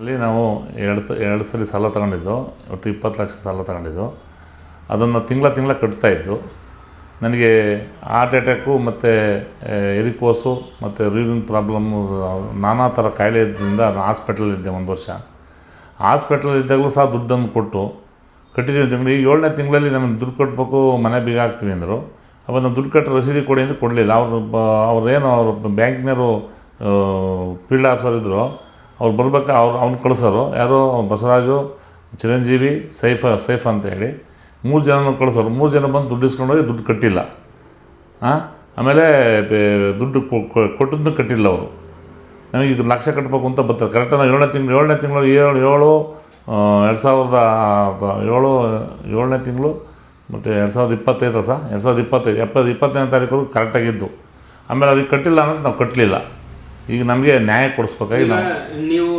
ಇಲ್ಲಿ ನಾವು ಎರಡು ಎರಡು ಸಲ ಸಾಲ ತಗೊಂಡಿದ್ದು, ಒಟ್ಟು ಇಪ್ಪತ್ತು ಲಕ್ಷ ಸಾಲ ತಗೊಂಡಿದ್ದು. ಅದನ್ನು ತಿಂಗಳ ತಿಂಗಳ ಕಟ್ತಾ ಇದ್ದು, ನನಗೆ ಹಾರ್ಟ್ ಅಟ್ಯಾಕು ಮತ್ತು ಎರಿಕೋಸು ಮತ್ತು ಯೂರಿನ್ ಪ್ರಾಬ್ಲಮ್ಮು ನಾನಾ ಥರ ಕಾಯಿಲೆ ಇದ್ದರಿಂದ ನಾನು ಹಾಸ್ಪಿಟ್ಲಲ್ಲಿದ್ದೆ ಒಂದು ವರ್ಷ. ಹಾಸ್ಪಿಟ್ಲಲ್ಲಿದ್ದಾಗಲೂ ಸಹ ದುಡ್ಡನ್ನು ಕೊಟ್ಟು, ಕಟ್ಟಿದ್ದೀವಿ ತಿಂಗಳು ಈ ಏಳನೇ ತಿಂಗಳಲ್ಲಿ ನಮಗೆ ದುಡ್ಡು ಕಟ್ಟಬೇಕು ಮನೆ ಬೀಗ ಹಾಕ್ತೀವಿ ಅಂದರು. ಅವಾಗ ದುಡ್ಡು ಕಟ್ಟಿ ರಸೀದಿ ಕೊಡಿ ಅಂತ ಕೊಡಲಿಲ್ಲ. ಅವರು ಅವ್ರೇನು ಅವರು ಬ್ಯಾಂಕ್ನವರು ಫೀಲ್ಡ್ ಆಫೀಸರ್ ಇದ್ದರು ಅವ್ರು ಬರ್ಬೇಕು, ಅವ್ರು, ಅವ್ನು ಕಳಿಸೋರು. ಯಾರೋ ಬಸವರಾಜು, ಚಿರಂಜೀವಿ, ಸೈಫ, ಸೈಫ್ ಅಂತ ಹೇಳಿ ಮೂರು ಜನನೂ ಕಳಿಸೋರು. ಮೂರು ಜನ ಬಂದು ದುಡ್ಡು ಇಸ್ಕೊಂಡೋಗಿ ದುಡ್ಡು ಕಟ್ಟಿಲ್ಲ. ಹಾಂ ಆಮೇಲೆ ದುಡ್ಡು ಕೊಟ್ಟದ್ದು ಕಟ್ಟಿಲ್ಲ ಅವರು. ನಮಗೆ ಇದು ಲಕ್ಷ ಕಟ್ಟಬೇಕು ಅಂತ ಬರ್ತಾರೆ ಕರೆಕ್ಟಾಗಿ ನಾವು ಏಳನೇ ತಿಂಗಳು ಏಳನೇ ತಿಂಗಳು, ಏಳು ಏಳು ಎರಡು ಸಾವಿರದ ಏಳು, ಏಳನೇ ತಿಂಗಳು, ಮತ್ತು ಎರಡು ಸಾವಿರದ ಇಪ್ಪತ್ತೈದು ಸಹ ಎರಡು ಸಾವಿರದ ಇಪ್ಪತ್ತೈದು, ಎಪ್ಪತ್ತು ಇಪ್ಪತ್ತನೇ ತಾರೀಕು ಕರೆಕ್ಟಾಗಿದ್ದು ಆಮೇಲೆ ಅವ್ರಿಗೆ ಕಟ್ಟಿಲ್ಲ ಅನ್ನೋದು ನಾವು ಕಟ್ಟಲಿಲ್ಲ ಈಗ ನಮಗೆ ನ್ಯಾಯ ಕೊಡಿಸ್ಬೇಕಾಗಿ ಈಗ ನಾವು ನೀವು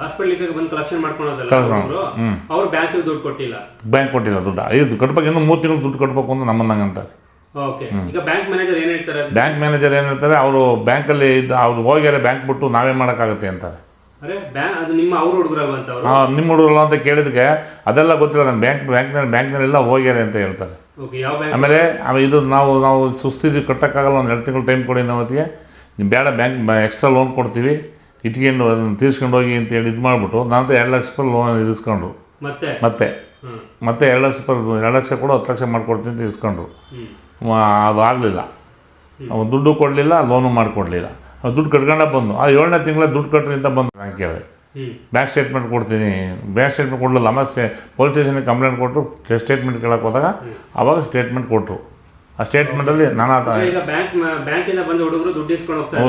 ಹಾಸ್ಪಿಟಲ್ ಇದ್ದಾಗ ಬಂದು ಕಲೆಕ್ಷನ್ ಮಾಡ್ಕೊಳೋದಲ್ಲ ಅವರು ಹ್ಮ್. ಅವ್ರು ಬ್ಯಾಂಕ್ ದುಡ್ಡು ಕೊಟ್ಟಿಲ್ಲ. ಬ್ಯಾಂಕ್ ಕೊಟ್ಟಿಲ್ಲ ದುಡ್ಡು. ಐದು ಕಟ್ಬೇಕು ಇನ್ನೂ ಮೂರು ತಿಂಗಳು ದುಡ್ಡು ಕಟ್ಟಬೇಕು ಅಂತ ನಮ್ಮನ್ನಂಗೆ ಅಂತಾರೆ. ಓಕೆ ಈಗ ಬ್ಯಾಂಕ್ ಮ್ಯಾನೇಜರ್ ಏನ್ ಹೇಳ್ತಾರೆ ಅವರು ಬ್ಯಾಂಕ್ ಮ್ಯಾನೇಜರ್ ಏನು ಹೇಳ್ತಾರೆ ಅವರು ಬ್ಯಾಂಕಲ್ಲಿ ಇದ್ದು ಅವ್ರು ಹೋಗ್ಯಾರೆ ಬ್ಯಾಂಕ್ ಬಿಟ್ಟು ನಾವೇ ಮಾಡೋಕ್ಕಾಗತ್ತೆ ಅಂತಾರೆ. ಅರೆ ಬ್ಯಾಂಕ್ ಅದು ನಿಮ್ಮ ಅವ್ರ ಹುಡುಗರಲ್ವ ಅಂತ ಅವರು? ನಿಮ್ಮ ಹುಡುಗರಲ್ಲ ಅಂತ ಕೇಳಿದಕ್ಕೆ ಅದೆಲ್ಲ ಗೊತ್ತಿಲ್ಲ ನಾನು ಬ್ಯಾಂಕ್ ಬ್ಯಾಂಕ್ನಲ್ಲಿ ಬ್ಯಾಂಕ್ನಲ್ಲೆಲ್ಲ ಹೋಗ್ಯಾರೆ ಅಂತ ಹೇಳ್ತಾರೆ. ಓಕೆ ಯಾವ ಬ್ಯಾಂಕ್ ಆಮೇಲೆ ಆಮೇಲೆ ಇದು ನಾವು ನಾವು ಸುಸ್ತಿದ್ವಿ ಕಟ್ಟೋಕ್ಕಾಗಲ್ಲ ಒಂದು ಎರಡು ತಿಂಗಳು ಟೈಮ್ ಕೊಡಿ ನಾವು ನೀವು ಬೇಡ ಬ್ಯಾಂಕ್ ಎಕ್ಸ್ಟ್ರಾ ಲೋನ್ ಕೊಡ್ತೀವಿ ಇಟ್ಕೊಂಡು ಅದನ್ನು ತೀರ್ಸ್ಕೊಂಡು ಹೋಗಿ ಅಂತೇಳಿ ಇದು ಮಾಡಿಬಿಟ್ಟು ನಾನು ಎರಡು ಲಕ್ಷ ರೂಪಾಯಿ ಲೋನ್ ಇರಿಸ್ಕೊಂಡ್ರು ಮತ್ತೆ? ಮತ್ತೆ. ಮತ್ತೆ ಎರಡು ಲಕ್ಷ ರೂಪಾಯಿ ಎರಡು ಲಕ್ಷ ಕೊಡು ಹತ್ತು ಲಕ್ಷ ಮಾಡ್ಕೊಡ್ತೀನಿ ಅಂತ ಮ- ಅದು ಆಗಲಿಲ್ಲ. ಅವ್ನು ದುಡ್ಡು ಕೊಡಲಿಲ್ಲ ಲೋನು ಮಾಡಿಕೊಡ್ಲಿಲ್ಲ. ಅವ್ನು ದುಡ್ಡು ಕಟ್ಕೊಂಡ ಬಂದು ಆ ಏಳನೇ ತಿಂಗಳ ದುಡ್ಡು ಕಟ್ಟ್ರಿ ಅಂತ ಬಂದು ನಾನು ಕೇಳಿದೆ ಬ್ಯಾಂಕ್ ಸ್ಟೇಟ್ಮೆಂಟ್ ಕೊಡ್ತೀನಿ. ಬ್ಯಾಂಕ್ ಸ್ಟೇಟ್ಮೆಂಟ್ ಕೊಡಲಿಲ್ಲ. ಆಮೇಲೆ ಸ್ಟೇ ಪೊಲೀಸ್ ಸ್ಟೇಷನ್ಗೆ ಕಂಪ್ಲೇಂಟ್ ಕೊಟ್ಟರು ಸ್ಟೇಟ್ಮೆಂಟ್ ಕೇಳಕ್ಕೆ ಹೋದಾಗ ಆವಾಗ ಸ್ಟೇಟ್ಮೆಂಟ್ ಕೊಟ್ಟರು ಆ ಸ್ಟೇಟ್ಮೆಂಟಲ್ಲಿ ನಾನಾ ಈಗ ಬ್ಯಾಂಕ್ ಬಂದ ಹುಡುಗರು ದುಡ್ಡು ಇಸ್ಕೊಂಡು ಹೋಗ್ತಾರೆ.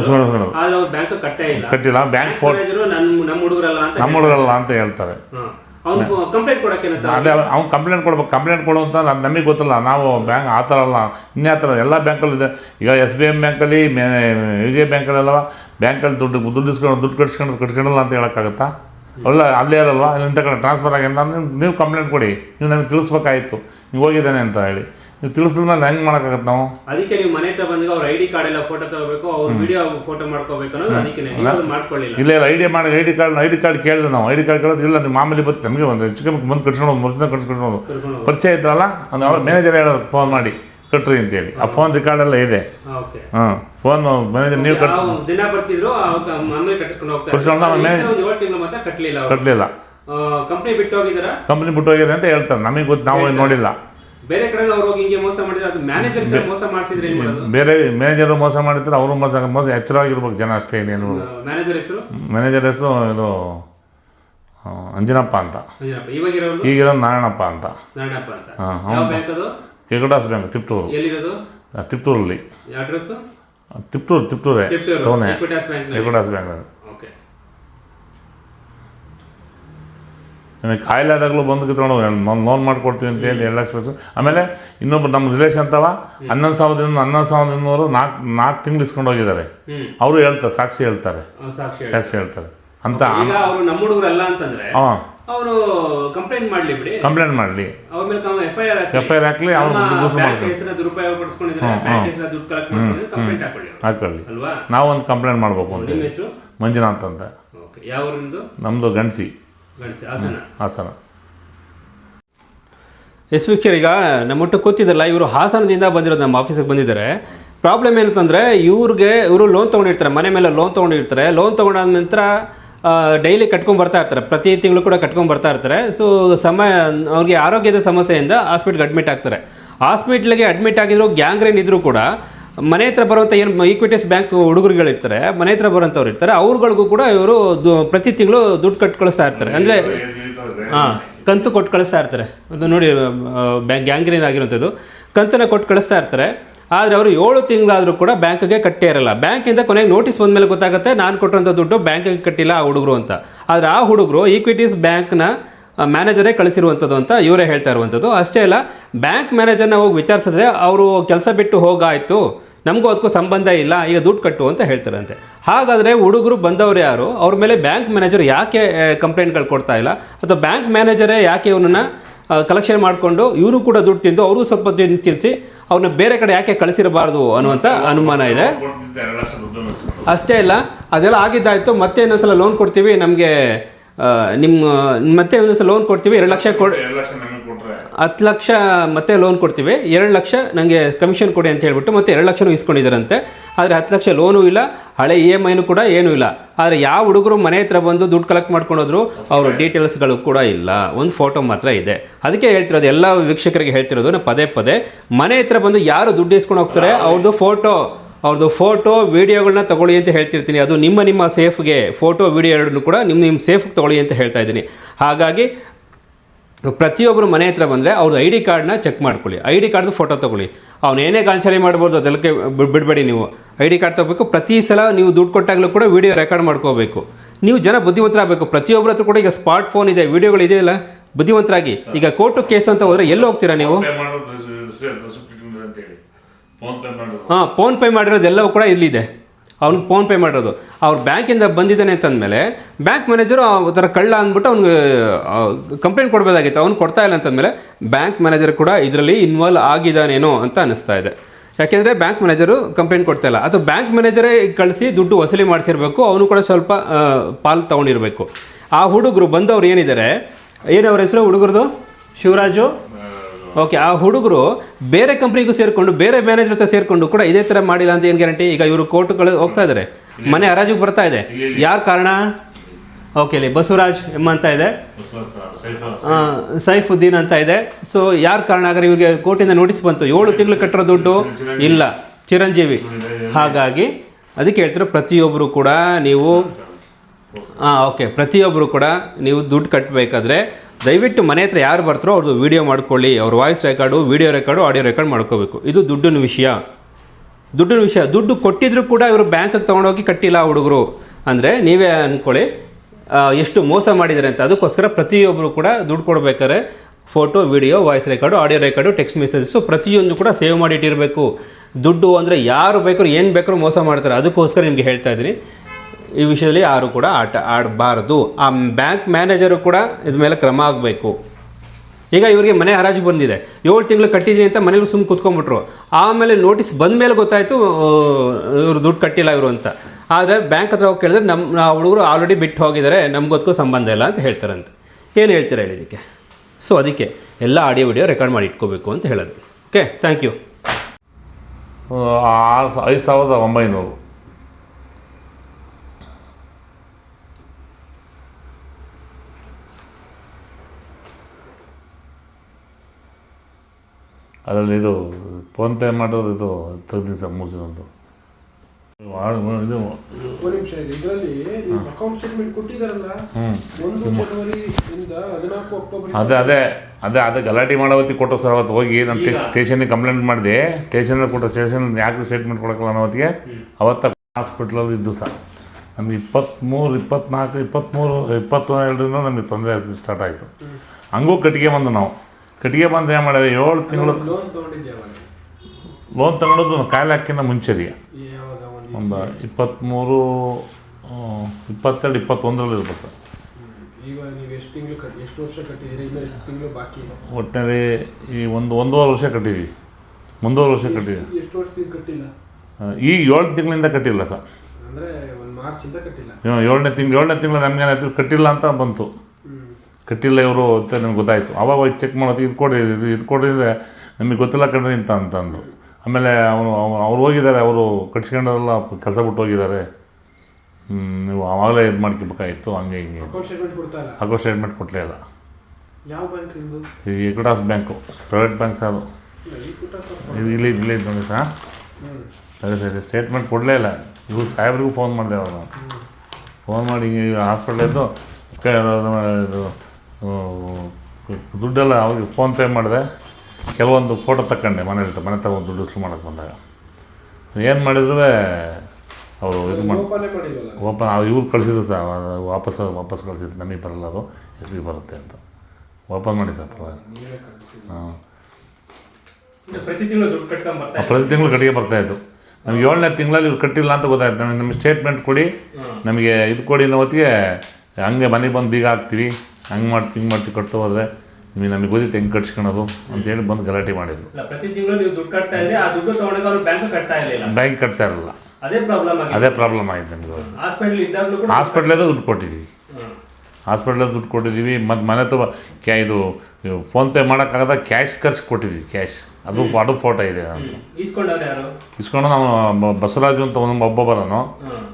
ಆದ್ರೆ ಅವ್ರು ಬ್ಯಾಂಕ್ ಕಟ್ಟೇ ಇಲ್ಲ. ಕಟ್ಟಿಲ್ಲ. ಬ್ಯಾಂಕ್ ಫೋನ್ ಮ್ಯಾನೇಜರು ನಮ್ಮ ನಮ್ಮ ಹುಡುಗರಲ್ಲ ಅಂತ ನಮ್ಮ ಹುಡುಗರಲ್ಲ ಅಂತ ಹೇಳ್ತಾರೆ. ಅವ್ನು ಕಂಪ್ಲೇಂಟ್ ಕೊಡಕ್ಕೇನಂತ ಅದೇ ಅವ್ನು ಕಂಪ್ಲೇಂಟ್ ಕೊಡ್ಬೇಕು. ಕಂಪ್ಲೇಂಟ್ ಕೊಡು ಅಂತ ನಮಗೆ ಗೊತ್ತಲ್ಲ. ನಾವು ಬ್ಯಾಂಕ್ ಆ ಥರ ಅಲ್ಲ. ಇನ್ನೇ ಆ ಥರ ಎಲ್ಲ ಬ್ಯಾಂಕಲ್ಲಿ ಇದೆ. ಈಗ ಎಸ್ ಬಿ ಎಂ ಬ್ಯಾಂಕಲ್ಲಿ ವಿಜಯ ಬ್ಯಾಂಕಲ್ಲೆಲ್ಲ ಬ್ಯಾಂಕಲ್ಲಿ ದುಡ್ಡು ದುಡ್ಡು ಇಸ್ಕೊಂಡು ದುಡ್ಡು ಕಟ್ಸ್ಕೊಂಡು ಕಟ್ಸ್ಕೊಳಲ್ಲ ಅಂತ ಹೇಳೋಕ್ಕಾಗತ್ತಾ? ಅಲ್ಲ ಅಲ್ಲೇ ಇರಲ್ವಾ? ಇಂಥ ಕಡೆ ಟ್ರಾನ್ಸ್ಫರ್ ಆಗಿದೆ ಅಂತ ನೀವು ಕಂಪ್ಲೇಂಟ್ ಕೊಡಿ. ನೀವು ನನಗೆ ತಿಳಿಸ್ಬೇಕಾಯಿತು. ನೀವು ಹೋಗಿದ್ದಾನೆ ಅಂತ ಹೇಳಿ. ನೀವು ತಿಳಿಸಿದ ಮೇಲೆ ಹೆಂಗೆ ಮಾಡೋಕ್ಕಾಗತ್ತೆ ನಾವು? ಅದಕ್ಕೆ ನೀವು ಮನೆ ಹತ್ರ ಬಂದಾಗ ಅವ್ರ ಐ ಡಿ ಕಾರ್ಡ್ ಎಲ್ಲ ಫೋಟೋ ತಗೋಬೇಕು ಅವ್ರ ವಿಡಿಯೋ ಫೋಟೋ ಮಾಡ್ಕೋಬೇಕು ಅನ್ನೋದು ಅದಕ್ಕೆ ಮಾಡ್ಕೊಳ್ಳಿಲ್ಲ. ಇಲ್ಲ ಇಲ್ಲ ಐ ಡಿ ಮಾಡಿ I D card I D card ಕೇಳಿದೆ ನಾವು. ಐ ಡಿ ಕಾರ್ಡ್ ಕೇಳೋದು ಇಲ್ಲ ನಿಮ್ಮ ಮಾಮೂಲಿ ಬತ್ತು ನಮಗೆ ಒಂದು ಹೆಚ್ಚು ಕಮ್ಮಿ ಬಂದು ಕಟ್ಸ್ಕೊಂಡು ಮೂರು ಕಟ್ಸ್ಕೊಂಡು ಕರ್ಕೊಂಡು ಪರಿಚಯ ಇದ್ರಲ್ಲ ಅದು ಅವ್ರ ಮ್ಯಾನೇಜರ್ ಹೇಳೋರು ಫೋನ್ ಮಾಡಿ ಕಟ್ರಿ ಅಂತೇಳಿ. ಆ ಫೋನ್ ರೆಕಾರ್ಡ್ ಎಲ್ಲ ಇದೆ. ಓಕೆ ಹಾಂ ಫೋನ್ ಮ್ಯಾನೇಜರ್ ನೀವು ಕಟ್ ದಿನ ಬರ್ತಿದ್ರು ಕಟ್ಸ್ಕೊಂಡು. ಒಂದು ಕಟ್ಟಲಿಲ್ಲ ಕಂಪ್ನಿ ಬಿಟ್ಟು ಹೋಗಿದಾರ ಕಂಪ್ನಿ ಬಿಟ್ಟು ಹೋಗಿದೆ ಅಂತ ಹೇಳ್ತಾರೆ. ನಮಗೆ ಗೊತ್ತು ನಾವು ನೋಡಿಲ್ಲ. ಬೇರೆ ಕಡೆ ಅವ್ರು ಹೋಗಿ ಹಿಂಗೆ ಮೋಸ ಮಾಡಿದ್ರೆ ಅದು ಮ್ಯಾನೇಜರ್ ಮೋಸ ಮಾಡಿಸಿದ್ರೆ ಏನು ಮಾಡೋದು? ಬೇರೆ ಮ್ಯಾನೇಜರ್ ಮೋಸ ಮಾಡಿದ್ರೆ ಅವರು ಮೋಸ ಮೋಸ ಎಚ್ಚರವಾಗಿರ್ಬೇಕು ಜನ ಅಷ್ಟೇ ಇನ್ನೇನು. ಮ್ಯಾನೇಜರ್ ಹೆಸರು? ಮ್ಯಾನೇಜರ್ ಹೆಸರು ಇದು ಅಂಜನಪ್ಪ ಅಂತ. ಮಂಜುನಾಥ ಇವಾಗಿರೋದು ಈಗಿರೋ ನಾರಾಯಣಪ್ಪ ಅಂತ. ನಾರಾಯಣಪ್ಪ ಅಂತ. ಯಾವ ಬ್ಯಾಂಕ್ ಅದು? ಕೆಗಡಾಸ್ ಬ್ಯಾಂಕ್ ತಿಪ್ಟೂರು ಎಲ್ಲಿರೋದು? ತಿಪ್ಟೂರಲ್ಲಿ ಅಡ್ರೆಸ್ ತಿಪ್ಟೂರು ತಿಪ್ಟೂರೇ ಟೌನೇ ಇಕ್ವಿಟಾಸ್ ಬ್ಯಾಂಕ್ ಕೆಗಡಾಸ್ ಬ್ಯಾಂಕ್ ಓಕೆ ನನಗೆ ಕಾಯಿಲೆ ಆದಾಗಲೂ ಬಂದು ಕಿತ್ಕೊಂಡು ಲೋನ್ ಮಾಡ್ಕೊಡ್ತೀವಿ ಅಂತ ಹೇಳಿ ಎರಡು ಲಕ್ಷ ರೂಪಾಯಿ ಆಮೇಲೆ ಇನ್ನೊಬ್ಬರು ನಮ್ಮ ರಿಲೇಷನ್ ಅಂತವ ಹನ್ನೊಂದು ಸಾವಿರದಿಂದ ಹನ್ನೊಂದು ಸಾವಿರದ ಇನ್ನೂರು ನಾಲ್ಕು ನಾಲ್ಕು ತಿಂಗಳು ಇಸ್ಕೊಂಡು ಹೋಗಿದ್ದಾರೆ. ಅವರು ಹೇಳ್ತಾರೆ ಸಾಕ್ಷಿ ಹೇಳ್ತಾರೆ. ಸಾಕ್ಷಿ ಹೇಳ್ತಾರೆ. ಅಂತ ಅವರು ನಮ್ಮ ಹುಡುಗರು ಅಲ್ಲ ಅಂತಂದ್ರೆ ಹಾಂ. ಅವರು ಕಂಪ್ಲೇಂಟ್ ಮಾಡಲಿ ಬಿಡಿ. ಕಂಪ್ಲೇಂಟ್ ಮಾಡಲಿ. ಅವ್ರ ಮೇಲೆ F I R F I R ಹಾಕ್ಲಿ ಅವ್ರು ದುರುಪಯೋಗ ಪಡಿಸ್ಕೊಂಡಿದ್ದಾರೆ ದುಡ್ಡು ಕಲೆಕ್ಟ್ ಮಾಡ್ಕೊಂಡಿದ್ದಾರೆ ಕಂಪ್ಲೇಂಟ್ ಹಾಕೊಳ್ಳಿ ಅಲ್ವಾ? ನಾವು ಒಂದು ಕಂಪ್ಲೇಂಟ್ ಮಾಡಬೇಕು ಅಂತ ಮಂಜುನಾಥ್ ಅಂತ. ಓಕೆ ಯಾವ ನಮ್ಮದು ಗಂಡಸಿ. ಗಣಸಿ ಹಾಸನ ಎಸ್ ಪಿಕ್ಚರ್ ಈಗ ನಮ್ಮೊಟ್ಟು ಕೂತಿದ್ದಲ್ಲ ಇವರು ಹಾಸನದಿಂದ ಬಂದಿರೋದು ನಮ್ಮ ಆಫೀಸಿಗೆ ಬಂದಿದ್ದಾರೆ. ಪ್ರಾಬ್ಲಮ್ ಏನಂತಂದರೆ, ಇವ್ರಿಗೆ, ಇವರು ಲೋನ್ ತೊಗೊಂಡಿರ್ತಾರೆ, ಮನೆ ಮೇಲೆ ಲೋನ್ ತೊಗೊಂಡಿರ್ತಾರೆ. ಲೋನ್ ತೊಗೊಂಡಾದ ನಂತರ ಡೈಲಿ ಕಟ್ಕೊಂಡು ಬರ್ತಾ ಇರ್ತಾರೆ. ಪ್ರತಿ ತಿಂಗಳು ಕೂಡ ಕಟ್ಕೊಂಡು ಬರ್ತಾ ಇರ್ತಾರೆ. ಸೊ ಸಮಯ, ಅವ್ರಿಗೆ ಆರೋಗ್ಯದ ಸಮಸ್ಯೆಯಿಂದ ಹಾಸ್ಪಿಟ್ಲ್ಗೆ ಅಡ್ಮಿಟ್ ಆಗ್ತಾರೆ. ಹಾಸ್ಪಿಟ್ಲಿಗೆ ಅಡ್ಮಿಟ್ ಆಗಿದ್ರು ಗ್ಯಾಂಗ್ರೇನ್ ಇದ್ದರೂ ಕೂಡ ಮನೆ ಹತ್ರ ಬರುವಂಥ ಏನು ಈಕ್ವಿಟೀಸ್ ಬ್ಯಾಂಕ್ ಹುಡುಗರುಗಳಿರ್ತಾರೆ ಮನೆ ಹತ್ರ ಬರುವಂಥವ್ರು ಇರ್ತಾರೆ ಅವ್ರುಗಳಿಗೂ ಕೂಡ ಇವರು ಪ್ರತಿ ತಿಂಗಳು ದುಡ್ಡು ಕಟ್ಟು ಕಳಿಸ್ತಾ ಇರ್ತಾರೆ ಅಂದರೆ ಹಾಂ ಕಂತು ಕೊಟ್ಟು ಕಳಿಸ್ತಾ ಇರ್ತಾರೆ. ಅದು ನೋಡಿ ಬ್ಯಾಂಕ್ ಗ್ಯಾಂಗ್ರೀನ್ ಆಗಿರುವಂಥದ್ದು ಕಂತನ್ನ ಕೊಟ್ಟು ಕಳಿಸ್ತಾ ಇರ್ತಾರೆ. ಆದರೆ ಅವರು ಏಳು ತಿಂಗಳಾದರೂ ಕೂಡ ಬ್ಯಾಂಕ್ಗೆ ಕಟ್ಟೇ ಇರಲ್ಲ. ಬ್ಯಾಂಕಿಂದ ಕೊನೆಗೆ ನೋಟಿಸ್ ಬಂದಮೇಲೆ ಗೊತ್ತಾಗುತ್ತೆ ನಾನು ಕೊಟ್ಟಿರೋಂಥ ದುಡ್ಡು ಬ್ಯಾಂಕಿಗೆ ಕಟ್ಟಿಲ್ಲ ಆ ಹುಡುಗರು ಅಂತ. ಆದರೆ ಆ ಹುಡುಗರು ಈಕ್ವಿಟೀಸ್ ಬ್ಯಾಂಕ್ನ ಮ್ಯಾನೇಜರೇ ಕಳಿಸಿರುವಂಥದ್ದು ಅಂತ ಇವರೇ ಹೇಳ್ತಾ ಇರುವಂಥದ್ದು. ಅಷ್ಟೇ ಅಲ್ಲ ಬ್ಯಾಂಕ್ ಮ್ಯಾನೇಜರ್ನ ಹೋಗಿ ವಿಚಾರಿಸಿದ್ರೆ ಅವರು ಕೆಲಸ ಬಿಟ್ಟು ಹೋಗಾಯಿತು, ನಮಗೂ ಅದಕ್ಕೂ ಸಂಬಂಧ ಇಲ್ಲ, ಈಗ ದುಡ್ಡು ಕಟ್ಟು ಅಂತ ಹೇಳ್ತಾರಂತೆ ಹಾಗಾದರೆ ಹುಡುಗರು ಬಂದವರು ಯಾರು? ಅವ್ರ ಮೇಲೆ ಬ್ಯಾಂಕ್ ಮ್ಯಾನೇಜರ್ ಯಾಕೆ ಕಂಪ್ಲೇಂಟ್ಗಳು ಕೊಡ್ತಾ ಇಲ್ಲ? ಅಥವಾ ಬ್ಯಾಂಕ್ ಮ್ಯಾನೇಜರೇ ಯಾಕೆ ಇವನನ್ನು ಕಲೆಕ್ಷನ್ ಮಾಡಿಕೊಂಡು ಇವರು ಕೂಡ ದುಡ್ಡು ತಿಂದು ಅವರು ಸ್ವಲ್ಪ ದಿನ ತಿನ್ನಿಸಿ ಅವ್ರನ್ನ ಬೇರೆ ಕಡೆ ಯಾಕೆ ಕಳಿಸಿರಬಾರ್ದು ಅನ್ನುವಂಥ ಅನುಮಾನ ಇದೆ. ಅಷ್ಟೇ ಇಲ್ಲ ಅದೆಲ್ಲ ಆಗಿದ್ದಾಯಿತು, ಮತ್ತೆ ಇನ್ನೊಂದ್ಸಲ ಲೋನ್ ಕೊಡ್ತೀವಿ, ನಮಗೆ ನಿಮ್ಮ ಮತ್ತೆ ಒಂದು ಲೋನ್ ಕೊಡ್ತೀವಿ ಎರಡು ಲಕ್ಷ ಕೊಡ್ ಎರಡು ಲಕ್ಷ ನಮಗೆ ಕೊಟ್ಟರೆ ಹತ್ತು ಲಕ್ಷ ಮತ್ತೆ ಲೋನ್ ಕೊಡ್ತೀವಿ. ಎರಡು ಲಕ್ಷ ನನಗೆ ಕಮಿಷನ್ ಕೊಡಿ ಅಂತ ಹೇಳ್ಬಿಟ್ಟು ಮತ್ತೆ ಎರಡು ಲಕ್ಷನೂ ಇಸ್ಕೊಂಡಿದ್ದಾರಂತೆ. ಆದರೆ ಹತ್ತು ಲಕ್ಷ ಲೋನು ಇಲ್ಲ ಹಳೆ ಇ ಎಂ ಐನೂ ಕೂಡ ಏನೂ ಇಲ್ಲ. ಆದರೆ ಯಾವ ಹುಡುಗರು ಮನೆ ಹತ್ರ ಬಂದು ದುಡ್ಡು ಕಲೆಕ್ಟ್ ಮಾಡ್ಕೊಂಡೋದ್ರು ಅವ್ರ ಡೀಟೇಲ್ಸ್ಗಳು ಕೂಡ ಇಲ್ಲ. ಒಂದು ಫೋಟೋ ಮಾತ್ರ ಇದೆ. ಅದಕ್ಕೆ ಹೇಳ್ತಿರೋದು ಎಲ್ಲ ವೀಕ್ಷಕರಿಗೆ ಹೇಳ್ತಿರೋದು ನಾನು ಪದೇ ಪದೇ ಮನೆ ಹತ್ರ ಬಂದು ಯಾರು ದುಡ್ಡು ಇಸ್ಕೊಂಡು ಹೋಗ್ತಾರೆ ಅವ್ರದ್ದು ಫೋಟೋ ಅವ್ರದ್ದು ಫೋಟೋ ವೀಡಿಯೋಗಳನ್ನ ತಗೊಳ್ಳಿ ಅಂತ ಹೇಳ್ತಿರ್ತೀನಿ. ಅದು ನಿಮ್ಮ ನಿಮ್ಮ ಸೇಫ್ಗೆ ಫೋಟೋ, ವೀಡಿಯೋ ಎರಡನ್ನೂ ಕೂಡ ನಿಮ್ಮ ನಿಮ್ಮ ಸೇಫ್ಗೆ ತಗೊಳ್ಳಿ ಅಂತ ಹೇಳ್ತಾ ಇದ್ದೀನಿ. ಹಾಗಾಗಿ ಪ್ರತಿಯೊಬ್ಬರು ಮನೆ ಹತ್ರ ಬಂದರೆ ಅವ್ರದ್ದು ಐ ಡಿ ಕಾರ್ಡ್ನ ಚೆಕ್ ಮಾಡ್ಕೊಳ್ಳಿ. ಐ ಡಿ ಕಾರ್ಡ್ದು ಫೋಟೋ ತೊಗೊಳ್ಳಿ. ಅವ್ನು ಏನೇ ಮಾಡ್ಬೋದು, ಅದಕ್ಕೆ ಬಿಡ್- ಬಿಡಬೇಡಿ ನೀವು. ಐ ಡಿ ಕಾರ್ಡ್ ತೊಗೋಬೇಕು. ಪ್ರತಿ ಸಲ ನೀವು ದುಡ್ಡು ಕೊಟ್ಟಾಗಲೂ ಕೂಡ ವೀಡಿಯೋ ರೆಕಾರ್ಡ್ ಮಾಡ್ಕೋಬೇಕು. ನೀವು ಜನ ಬುದ್ಧಿವಂತರಾಗಬೇಕು. ಪ್ರತಿಯೊಬ್ಬರ ಹತ್ರ ಕೂಡ ಈಗ ಸ್ಮಾರ್ಟ್ ಫೋನ್ ಇದೆ, ವೀಡಿಯೋಗಳು ಇದೆಯಲ್ಲ? ಬುದ್ಧಿವಂತರಾಗಿ. ಈಗ ಕೋರ್ಟು ಕೇಸ್ ಅಂತ ಹೋದರೆ ಎಲ್ಲಿ ಹೋಗ್ತೀರಾ ನೀವು ಪೇ ಮಾಡೋದು ಅಂತೇಳಿ ಫೋನ್ ಪೇ ಮಾಡೋದು ಹಾಂ ಫೋನ್ ಪೇ ಮಾಡಿರೋದು ಎಲ್ಲವೂ ಕೂಡ ಇಲ್ಲಿದೆ. ಅವ್ನಿಗೆ ಫೋನ್ ಪೇ ಮಾಡಿರೋದು. ಅವ್ರು ಬ್ಯಾಂಕಿಂದ ಬಂದಿದ್ದಾನೆ ಅಂತಂದಮೇಲೆ ಬ್ಯಾಂಕ್ ಮ್ಯಾನೇಜರು ಥರ ಕಳ್ಳ ಅಂದ್ಬಿಟ್ಟು ಅವ್ನಿಗೆ ಕಂಪ್ಲೇಂಟ್ ಕೊಡಬೇಕಾಗಿತ್ತು. ಅವ್ನು ಕೊಡ್ತಾ ಇಲ್ಲ ಅಂತಂದಮೇಲೆ ಬ್ಯಾಂಕ್ ಮ್ಯಾನೇಜರ್ ಕೂಡ ಇದರಲ್ಲಿ ಇನ್ವಾಲ್ವ್ ಆಗಿದ್ದಾನೇನೋ ಅಂತ ಅನ್ನಿಸ್ತಾ ಇದೆ. ಯಾಕೆಂದರೆ ಬ್ಯಾಂಕ್ ಮ್ಯಾನೇಜರು ಕಂಪ್ಲೇಂಟ್ ಕೊಡ್ತಾ ಇಲ್ಲ. ಅಥವಾ ಬ್ಯಾಂಕ್ ಮ್ಯಾನೇಜರೇ ಕಳಿಸಿ ದುಡ್ಡು ವಸೂಲಿ ಮಾಡಿಸಿರ್ಬೇಕು. ಅವನು ಕೂಡ ಸ್ವಲ್ಪ ಪಾಲು ತೊಗೊಂಡಿರಬೇಕು. ಆ ಹುಡುಗರು ಬಂದವ್ರು ಏನಿದ್ದಾರೆ? ಏನವ್ರ ಹೆಸರು ಹುಡುಗರದು? ಶಿವರಾಜು? ಓಕೆ ಆ ಹುಡುಗರು ಬೇರೆ ಕಂಪ್ನಿಗೂ ಸೇರಿಕೊಂಡು ಬೇರೆ ಮ್ಯಾನೇಜರ್ ಹತ್ರ ಸೇರಿಕೊಂಡು ಕೂಡ ಇದೇ ಥರ ಮಾಡಿಲ್ಲ ಅಂತ ಏನು ಗ್ಯಾರಂಟಿ ಈಗ ಇವರು ಕೋರ್ಟ್ಗಳು ಹೋಗ್ತಾ ಇದ್ದಾರೆ ಮನೆ ಹರಾಜಿಗೆ ಬರ್ತಾ ಇದೆ. ಯಾರು ಕಾರಣ? ಓಕೆ ಇಲ್ಲಿ ಬಸವರಾಜ್ ಎಮ್ಮ ಅಂತ ಇದೆ. ಸೈಫುದ್ದೀನ್ ಅಂತ ಇದೆ. ಸೊ ಯಾರ ಕಾರಣ? ಆದರೆ ಇವರಿಗೆ ಕೋರ್ಟಿಂದ ನೋಟಿಸ್ ಬಂತು. ಏಳು ತಿಂಗಳು ಕಟ್ಟಿರೋ ದುಡ್ಡು? ಇಲ್ಲ ಚಿರಂಜೀವಿ. ಹಾಗಾಗಿ ಅದಕ್ಕೆ ಹೇಳ್ತಾರೆ ಪ್ರತಿಯೊಬ್ಬರು ಕೂಡ ನೀವು ಹಾಂ ಓಕೆ ಪ್ರತಿಯೊಬ್ಬರು ಕೂಡ ನೀವು ದುಡ್ಡು ಕಟ್ಟಬೇಕಾದ್ರೆ ದಯವಿಟ್ಟು ಮನೆ ಹತ್ರ ಯಾರು ಬರ್ತಾರೋ ಅವ್ರದ್ದು ವೀಡಿಯೋ ಮಾಡ್ಕೊಳ್ಳಿ, ಅವ್ರ voice record video record audio record ಮಾಡ್ಕೋಬೇಕು. ಇದು ದುಡ್ಡಿನ ವಿಷಯ. ದುಡ್ಡಿನ ವಿಷಯ. ದುಡ್ಡು ಕೊಟ್ಟಿದ್ರು ಕೂಡ ಇವರು ಬ್ಯಾಂಕಿಗೆ ತೊಗೊಂಡೋಗಿ ಕಟ್ಟಿಲ್ಲ ಹುಡುಗರು. ಅಂದರೆ ನೀವೇ ಅಂದ್ಕೊಳ್ಳಿ ಎಷ್ಟು ಮೋಸ ಮಾಡಿದ್ದಾರೆ ಅಂತ. ಅದಕ್ಕೋಸ್ಕರ ಪ್ರತಿಯೊಬ್ಬರು ಕೂಡ ದುಡ್ಡು ಕೊಡಬೇಕಾದ್ರೆ photo video voice record audio record text messages ಪ್ರತಿಯೊಂದು ಕೂಡ ಸೇವ್ ಮಾಡಿ ಇಟ್ಟಿರಬೇಕು. ದುಡ್ಡು ಅಂದರೆ ಯಾರು ಬೇಕಾದ್ರೂ, ಏನು ಬೇಕಾದ್ರೂ ಮೋಸ ಮಾಡ್ತಾರೆ. ಅದಕ್ಕೋಸ್ಕರ ನಿಮಗೆ ಹೇಳ್ತಾ ಇದ್ದೀನಿ. ಈ ವಿಷಯದಲ್ಲಿ ಯಾರು ಕೂಡ ಆಟ ಆಡಬಾರ್ದು. ಆ ಬ್ಯಾಂಕ್ ಮ್ಯಾನೇಜರು ಕೂಡ ಇದ್ರ ಮೇಲೆ ಕ್ರಮ ಆಗಬೇಕು. ಈಗ ಇವರಿಗೆ ಮನೆ ಹರಾಜು ಬಂದಿದೆ. ಏಳು ತಿಂಗಳು ಕಟ್ಟಿದ್ದೀನಿ ಅಂತ ಮನೇಲಿ ಸುಮ್ಮನೆ ಕುತ್ಕೊಂಡ್ಬಿಟ್ರು. ಆಮೇಲೆ ನೋಟಿಸ್ ಬಂದ ಮೇಲೆ ಗೊತ್ತಾಯಿತು ಇವರು ದುಡ್ಡು ಕಟ್ಟಿಲ್ಲ ಇವರು ಅಂತ. ಆದರೆ ಬ್ಯಾಂಕ್ ಹತ್ರ ಹೋಗಿ ಕೇಳಿದ್ರೆ ನಮ್ಮ ಹುಡುಗರು ಆಲ್ರೆಡಿ ಬಿಟ್ಟು ಹೋಗಿದ್ದಾರೆ ನಮಗೋದಕ್ಕೂ ಸಂಬಂಧ ಇಲ್ಲ ಅಂತ ಹೇಳ್ತಾರಂತೆ. ಏನು ಹೇಳ್ತೀರಾ ಹೇಳಿ ಇದಕ್ಕೆ ಸೊ ಅದಕ್ಕೆ ಎಲ್ಲ ಆಡಿಯೋ ವಿಡಿಯೋ ರೆಕಾರ್ಡ್ ಮಾಡಿ ಇಟ್ಕೋಬೇಕು ಅಂತ ಹೇಳೋದು. ಓಕೆ ಥ್ಯಾಂಕ್ ಯು ಐದು ಸಾವಿರದ ಒಂಬೈನೂರು. ಅದರಲ್ಲಿ ಇದು ಫೋನ್ಪೇ ಮಾಡೋದು ಇದು ತೆಗ್ದು ಸರ್ ಮೂರು ಜನದ್ದು ಇದು ನಿಮಿಷ ಇದರಲ್ಲಿ ಅಕೌಂಟ್ ಸ್ಟೇಟ್ಮೆಂಟ್ ಕೊಟ್ಟಿದ್ದಾರಲ್ಲ ಒಂದು ಜನವರಿ ಇಂದ ಹದಿನಾಲ್ಕು ಅಕ್ಟೋಬರ್ ಅದೇ ಅದೇ ಅದೇ ಅದೇ ಗಲಾಟೆ ಮಾಡೋ ಹೊತ್ತಿಗೆ ಕೊಟ್ಟು ಸರ್ ಅವತ್ತು ಹೋಗಿ ನಾನು ಸ್ಟೇಷನಿಗೆ ಕಂಪ್ಲೇಂಟ್ ಮಾಡಿದೆ. ಸ್ಟೇಷನಲ್ಲಿ ಕೊಟ್ಟು ಸ್ಟೇಷನ್ ಯಾಕೆ ಸ್ಟೇಟ್ಮೆಂಟ್ ಕೊಡೋಕ್ಕಲ್ಲ ಅನ್ನೋ ಹೊತ್ತಿಗೆ ಅವತ್ತ ಹಾಸ್ಪಿಟ್ಲಲ್ಲಿ ಇದ್ದು ಸರ್. ನಮ್ಗೆ ಇಪ್ಪತ್ತ್ಮೂರು ಇಪ್ಪತ್ತ್ನಾಲ್ಕು ಇಪ್ಪತ್ತ್ಮೂರು ಎರಡರಿಂದ ನಮಗೆ ತೊಂದರೆ ಸ್ಟಾರ್ಟ್ ಆಯಿತು. ಹಂಗೂ ಕಟ್ಟಿಗೆ ಬಂದು ನಾವು. ಕಟ್ಟಿಗೆ ಬಂದು ಏನು ಮಾಡಿದೆ ಏಳು ತಿಂಗಳು ಲೋನ್ ತಗೊಂಡಿದ್ದೆ ಕಾಯಿಲೆ ಹಾಕಿನ ಮುಂಚೆ ರೀ ಒಂದು ಇಪ್ಪತ್ತ್ಮೂರು ಇಪ್ಪತ್ತೆರಡು ಇಪ್ಪತ್ತೊಂದರಲ್ಲಿ ಇರ್ಬೇಕು. ಒಟ್ಟಿನಲ್ಲಿ ಈ ಒಂದು ಒಂದೂವರೆ ವರ್ಷ ಕಟ್ಟಿದ್ವಿ. ಮುಂದೂವರೆ ವರ್ಷ ಕಟ್ಟಿದ್ವಿ. ಎಷ್ಟು ವರ್ಷದಿಂದ ಕಟ್ಟಿಲ್ಲ? ಆ, ಈಗ ಏಳು ತಿಂಗಳಿಂದ ಕಟ್ಟಿಲ್ಲ ಸರ್. ಏಳನೇ ತಿಂಗಳು ಏಳನೇ ತಿಂಗಳು ನಮ್ಗೆ ಏನಾಯ್ತು ಕಟ್ಟಿಲ್ಲ ಅಂತ ಬಂತು. ಕಟ್ಟಿಲ್ಲ ಇವರು ಅಂತ ನನಗೆ ಗೊತ್ತಾಯಿತು. ಅವಾಗ ಚೆಕ್ ಮಾಡೋದು ಇದು ಕೊಡಿ ಇದು ಇದು ಕೊಡಿದ್ರೆ ನಮಗೆ ಗೊತ್ತಿಲ್ಲ ಕಣ್ರಿ ಅಂತ ಅಂತಂದರು. ಆಮೇಲೆ ಅವನು ಅವ್ರು ಹೋಗಿದ್ದಾರೆ ಅವರು ಕಟ್ಸ್ಕೊಂಡೆಲ್ಲ ಕೆಲಸ ಬಿಟ್ಟು ಹೋಗಿದ್ದಾರೆ. ನೀವು ಆವಾಗಲೇ ಇದು ಮಾಡ್ಕೋಬೇಕಾಗಿತ್ತು ಹಂಗೆ ಹಿಂಗೆ ಅಕೌಂಟ್ ಸ್ಟೇಟ್ಮೆಂಟ್ ಕೊಟ್ಟಲೇ ಇಲ್ಲ? ಯಾವ ಬ್ಯಾಂಕ್ ಈ Equitas bank private bank sir ಇದು ಇಲ್ಲಿ ಇಲ್ಲಿ ನೋಡಿ ಸರ್ ಸರಿ ಸರಿ ಸ್ಟೇಟ್ಮೆಂಟ್ ಕೊಡಲೇ ಇಲ್ಲ. ಇವ್ರು ಸಾಹೇಬ್ರಿಗೂ ಫೋನ್ ಮಾಡಿದೆ ಅವನು ಫೋನ್ ಮಾಡಿ ಹಾಸ್ಪಿಟ್ಲಿದ್ದು ಇದು ದುಡ್ಡೆಲ್ಲ ಅವ್ರಿಗೆ ಫೋನ್ಪೇ ಮಾಡಿದೆ. ಕೆಲವೊಂದು ಫೋಟೋ ತಗೊಂಡೆ ಮನೇಲಿ ಮನೆ ತಗೊಂಡು ದುಡ್ಡು ಇಸ್ಲು ಮಾಡೋಕ್ಕೆ ಬಂದಾಗ. ಏನು ಮಾಡಿದ್ರು ಅವರು ಇದು ಮಾಡಿ ಓಪನ್ ಇವ್ರು ಕಳಿಸಿದ್ರು ಸರ್ ವಾಪಸ್ ವಾಪಸ್ ಕಳಿಸಿದ್ರು ನಮಗೆ ಬರಲ್ಲ ಅದು ಎಸ್ ಬಿ ಬರುತ್ತೆ ಅಂತ. ಓಪನ್ ಮಾಡಿ ಸರ್ ಪರವಾಗಿಲ್ಲ. ಹಾಂ. ಪ್ರತಿ ತಿಂಗಳು ದುಡ್ಡು ಕಟ್ಕೊಂಡ್ ಬರ್ತಾ ಪ್ರತಿ ತಿಂಗಳು ಕಟ್ಟಿಗೆ ಬರ್ತಾಯಿತ್ತು ನಮ್ಗೆ ಏಳನೇ ತಿಂಗಳಲ್ಲಿ ಇವ್ರು ಕಟ್ಟಿಲ್ಲ ಅಂತ ಗೊತ್ತಾಯ್ತು. ನಮಗೆ ನಮಗೆ ಸ್ಟೇಟ್ಮೆಂಟ್ ಕೊಡಿ. ನಮಗೆ ಇದು ಕೊಡಿ ಅನ್ನೋ ಹೊತ್ತಿಗೆ ಹಂಗೆ ಮನೆಗೆ ಬಂದು ಬೀಗ ಹಾಕ್ತೀವಿ. ಹಂಗೆ ಮಾಡ್ತಿ ಹಿಂಗೆ ಮಾಡ್ತಿ ಕಟ್ತಾ ಹೋದರೆ ನಿಮಗೆ ನಮಗೆ ಗೊತ್ತಿತ್ತು ಹೆಂಗೆ ಕಟ್ಸ್ಕೊಳೋದು ಅಂತೇಳಿ ಬಂದು ಗಲಾಟೆ ಮಾಡಿದ್ರು. ಪ್ರತಿ ತಿಂಗಳು ನೀವು ದುಡ್ಡು ಕಟ್ತಾ ಇದ್ರಿ ಆ ದುಡ್ಡು ತಗೊಂಡಾಗ ಅವ್ರು ಬ್ಯಾಂಕ್ ಕಟ್ತಾ ಇರಲಿಲ್ಲ. ಬ್ಯಾಂಕ್ ಕಟ್ತಾ ಇರಲಿಲ್ಲ. ಅದೇ ಪ್ರಾಬ್ಲಮ್ ಆಗಿದೆ. ಅದೇ ಪ್ರಾಬ್ಲಮ್ ಆಗಿದೆ ನಮಗೆ ಹಾಸ್ಪಿಟ್ಲ್ ಇದ್ದಾಗಲೂ ಕೂಡ ಹಾಸ್ಪಿಟ್ಲೇ ದುಡ್ಡು ಕೊಟ್ಟಿದ್ದೀವಿ. ಹಾಸ್ಪಿಟ್ಲಲ್ಲಿ ದುಡ್ಡು ಕೊಟ್ಟಿದ್ದೀವಿ ಮತ್ತು ಮನೆ ತುಂಬ ಕ್ಯಾ ಇದು ಫೋನ್ಪೇ ಮಾಡೋಕ್ಕಾಗದ ಕ್ಯಾಶ್ ಖರ್ಚು ಕೊಟ್ಟಿದ್ದೀವಿ ಕ್ಯಾಶ್ ಅದು ಅದು ಫೋಟೋ ಇದೆ ಇಸ್ಕೊಂಡು ನಾವು ಬಸವರಾಜು ಅಂತ ಒಂದು ಒಬ್ಬ ಬರೋನು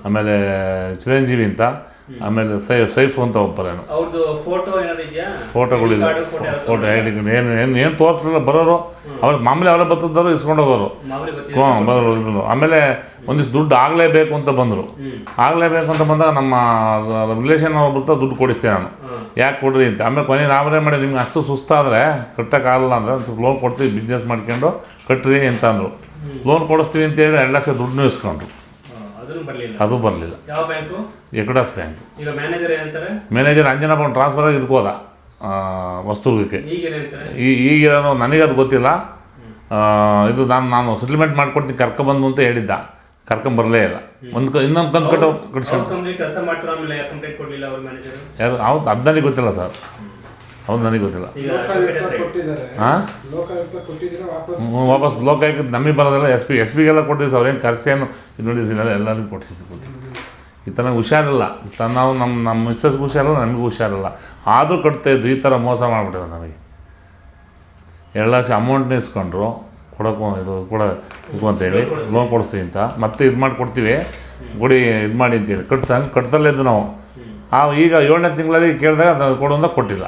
ಆಮೇಲೆ ಚಿರಂಜೀವಿ ಅಂತ. ಆಮೇಲೆ ಸೈ ಸೈಫ್ ಅಂತ ಒಬ್ಬ ಬರೋನು ಫೋಟೋ ಏನಾದ್ರು ಇದೆಯಾ? ಫೋಟೋಗಳಿಲ್ಲ ಫೋಟೋ ಫೋಟೋ ಐ ಡಿ ಏನು ಏನು ಏನು ತೋರಿಸಲಿಲ್ಲ ಬರೋರು. ಅವ್ರು ಮಾಮೂಲಿ ಅವರೇ ಬರ್ತದವರು ಇಸ್ಕೊಂಡು ಹೋಗೋರು. ಹ್ಞೂ ಬರೋರು. ಆಮೇಲೆ ಒಂದಿಷ್ಟು ದುಡ್ಡು ಆಗಲೇಬೇಕು ಅಂತ ಬಂದರು. ಆಗಲೇಬೇಕು ಅಂತ ಬಂದಾಗ ನಮ್ಮ ರಿಲೇಷನ್ ಬರ್ತಾ ದುಡ್ಡು ಕೊಡಿಸ್ತೇನೆ ನಾನು. ಯಾಕೆ ಕೊಡ್ರಿ ಅಂತ. ಆಮೇಲೆ ಕೊನೆ ನಾವೇ ಮಾಡಿ ನಿಮ್ಗೆ ಅಷ್ಟು ಸುಸ್ತಾದರೆ ಕಟ್ಟೋಕ್ಕಾಗಲ್ಲ ಅಂದರೆ ಲೋನ್ ಕೊಡ್ತೀವಿ ಬಿಸ್ನೆಸ್ ಮಾಡ್ಕೊಂಡು ಕಟ್ಟ್ರಿ ಅಂತ ಅಂದರು. ಲೋನ್ ಕೊಡಿಸ್ತೀವಿ ಅಂತ ಹೇಳಿ ಎರಡು ಲಕ್ಷ ದುಡ್ಡನ್ನೂ ಇಸ್ಕೊಂಡ್ರು. ಅದು ಬರಲಿಲ್ಲ. ಯಾವ ಬ್ಯಾಂಕು? ಎಕಡಾಸ್ ಬ್ಯಾಂಕ್. ಈಗ ಮ್ಯಾನೇಜರ್ ಏನಂತಾರೆ? ಮ್ಯಾನೇಜರ್ ಅಂಜನಪ್ಪ ಟ್ರಾನ್ಸ್ಫರ್ ಆಗಿ ಇದಕ್ಕೋದ ಏನಂತಾರೆ? ಈ ನನಗೆ ಅದು ಗೊತ್ತಿಲ್ಲ. ಇದು ನಾನು ನಾನು ಸೆಟಲ್ಮೆಂಟ್ ಮಾಡ್ಕೊಡ್ತೀನಿ ಕರ್ಕೊಂಬಂದು ಅಂತ ಹೇಳಿದ್ದ. ಕರ್ಕೊಂಬರಲೇ ಇಲ್ಲ. ಒಂದು ಇನ್ನೊಂದು ಕಂತು ಕಟ್ಟು ಅವ್ರ ಮ್ಯಾನೇಜರ್ ಯಾರು ಹೌದು ಅದು ನನಗೆ ಗೊತ್ತಿಲ್ಲ ಸರ್. ಹೌದು ನನಗೆ ಗೊತ್ತಿಲ್ಲ. ಲೋಕಾಯುಕ್ತ ಹಾಂ ಲೋಕಾಯುಕ್ತ ವಾಪಸ್? ಆಗಿ ನಮಗೆ ಬರೋದಿಲ್ಲ ಎಸ್ ಪಿ ಎಸ್ ಪಿಗೆಲ್ಲ ಕೊಟ್ಟಿದ್ದು ಅವ್ರು ಏನು ಕರ್ಸೇನು ಇದು ನೋಡಿ ಎಲ್ಲರಿಗೂ ಕೊಟ್ಟಿದ್ದು ಈ ಥರ ಹುಷಾರಿಲ್ಲ. ನಾವು ನಮ್ಮ ನಮ್ಮ ಮಿಸ್ಸಸ್ಗೆ ಹುಷಾರಿಲ್ಲ ನಮಗೂ ಹುಷಾರಿಲ್ಲ. ಆದರೂ ಕಟ್ತಾ ಇದ್ದು ಈ ಥರ ಮೋಸ ಮಾಡಿಬಿಟ್ಟಿದೆ ನಮಗೆ. ಎರಡು ಲಕ್ಷ ಅಮೌಂಟ್ನ ಇಸ್ಕೊಂಡ್ರು ಕೊಡೋಕು ಇದು ಕೊಡ ಅಂತೇಳಿ ಲೋನ್ ಕೊಡಿಸ್ತೀವಿ ಅಂತ. ಮತ್ತೆ ಇದು ಮಾಡಿ ಕೊಡ್ತೀವಿ ಗುಡಿ ಇದು ಮಾಡಿ ಅಂತೇಳಿ ಕಟ್ಸಂಗೆ ಕಟ್ತಲ್ಲೇ ಇದ್ದು ನಾವು. ಆ ಈಗ ಏಳನೇ ತಿಂಗಳಲ್ಲಿ ಕೇಳಿದಾಗ ಅದು ಕೊಡೋಂದ ಕೊಟ್ಟಿಲ್ಲ.